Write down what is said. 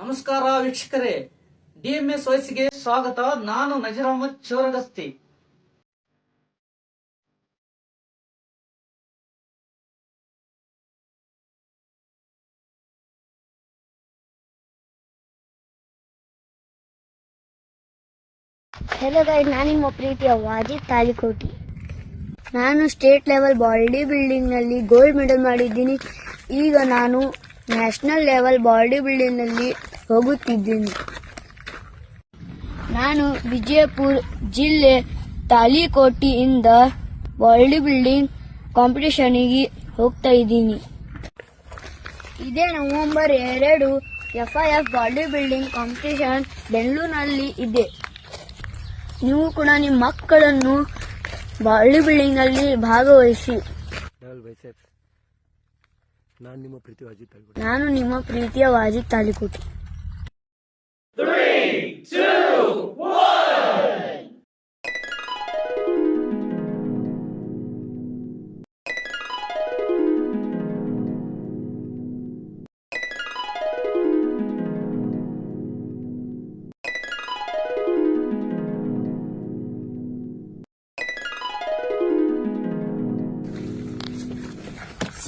ನಮಸ್ಕಾರ ವೀಕ್ಷಕರೇ. ಡಿಎಂಎಸ್ ವಯಸ್ಸಿಗೆ ಸ್ವಾಗತ. ನಾನು ನಜರಾಮ ಚೋರಗಸ್ತಿ ಹೆಲೋ ಗೈಡ್ ನಾನು ನಿಮ್ಮ ಪ್ರೀತಿಯ ವಾಜಿ ತಾಲಿಕೋಟಿ. ನಾನು ಸ್ಟೇಟ್ ಲೆವೆಲ್ ಬಾಡಿ ಬಿಲ್ಡಿಂಗ್ನಲ್ಲಿ ಗೋಲ್ಡ್ ಮೆಡಲ್ ಮಾಡಿದ್ದೀನಿ. ಈಗ ನಾನು ನ್ಯಾಷನಲ್ ಲೆವೆಲ್ ಬಾಡಿ ಬಿಲ್ಡಿಂಗ್ನಲ್ಲಿ ಹೋಗುತ್ತಿದ್ದೀನಿ. ನಾನು ವಿಜಯಪುರ ಜಿಲ್ಲೆ ತಾಲಿಕೋಟಿಯಿಂದ ಬಾಡಿ ಬಿಲ್ಡಿಂಗ್ ಕಾಂಪಿಟೇಷನಿಗೆ ಹೋಗ್ತಾ ಇದ್ದೀನಿ. ಇದೇ ನವೆಂಬರ್ ಎರಡು F I F body building competition ಬೆಂಗಳೂರಿನಲ್ಲಿ ಇದೆ. ನೀವು ಕೂಡ ನಿಮ್ಮ ಮಕ್ಕಳನ್ನು ಬಾಡಿ ಬಿಲ್ಡಿಂಗ್ನಲ್ಲಿ ಭಾಗವಹಿಸಿ ನಾನು ನಿಮ್ಮ ಪ್ರೀತಿಯ ವಾಜಿ ತಾಲಿಕೋಟಿ